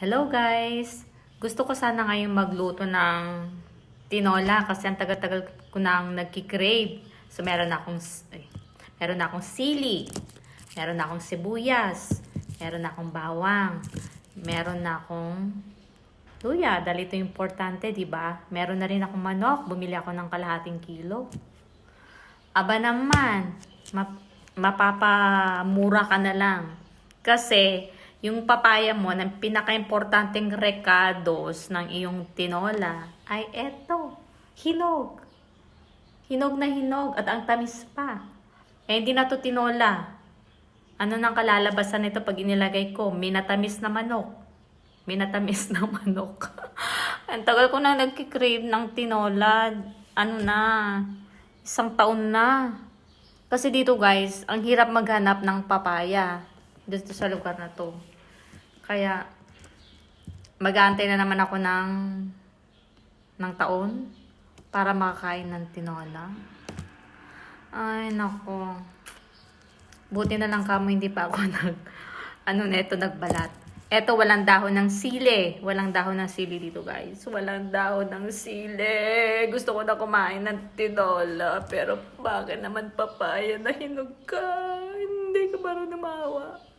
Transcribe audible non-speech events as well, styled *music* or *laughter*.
Hello guys! Gusto ko sana ngayong magluto ng tinola kasi ang tagal-tagal ko nang nagkikrave. So meron na akong, ay, meron na akong sili, meron na akong sibuyas, meron na akong bawang, meron na akong luya. Dahil ito importante, di ba? Meron na rin akong manok. Bumili ako ng kalahating kilo. Aba naman, map- mapapamura ka na lang. Kasi, yung papaya mo, ng pinaka-importanting recados ng iyong tinola, ay eto, hinog. Hinog na hinog at ang tamis pa. Eh, hindi na to tinola. Ano nang kalalabasan nito pag inilagay ko? Minatamis na manok. Minatamis na *laughs* manok. ang tagal ko na nagkikrave ng tinola. Ano na, isang taon na. Kasi dito guys, ang hirap maghanap ng papaya dito sa lugar na to. Kaya, mag-aantay na naman ako ng ng taon para makakain ng tinola. Ay, nako. Buti na lang kamo hindi pa ako *laughs* nag, ano neto, nagbalat. Eto, walang dahon ng sili. Walang dahon ng sili dito, guys. Walang dahon ng sili. Gusto ko na kumain ng tinola. Pero bakit naman papaya na hinog ka? Hindi ka marunong maawa.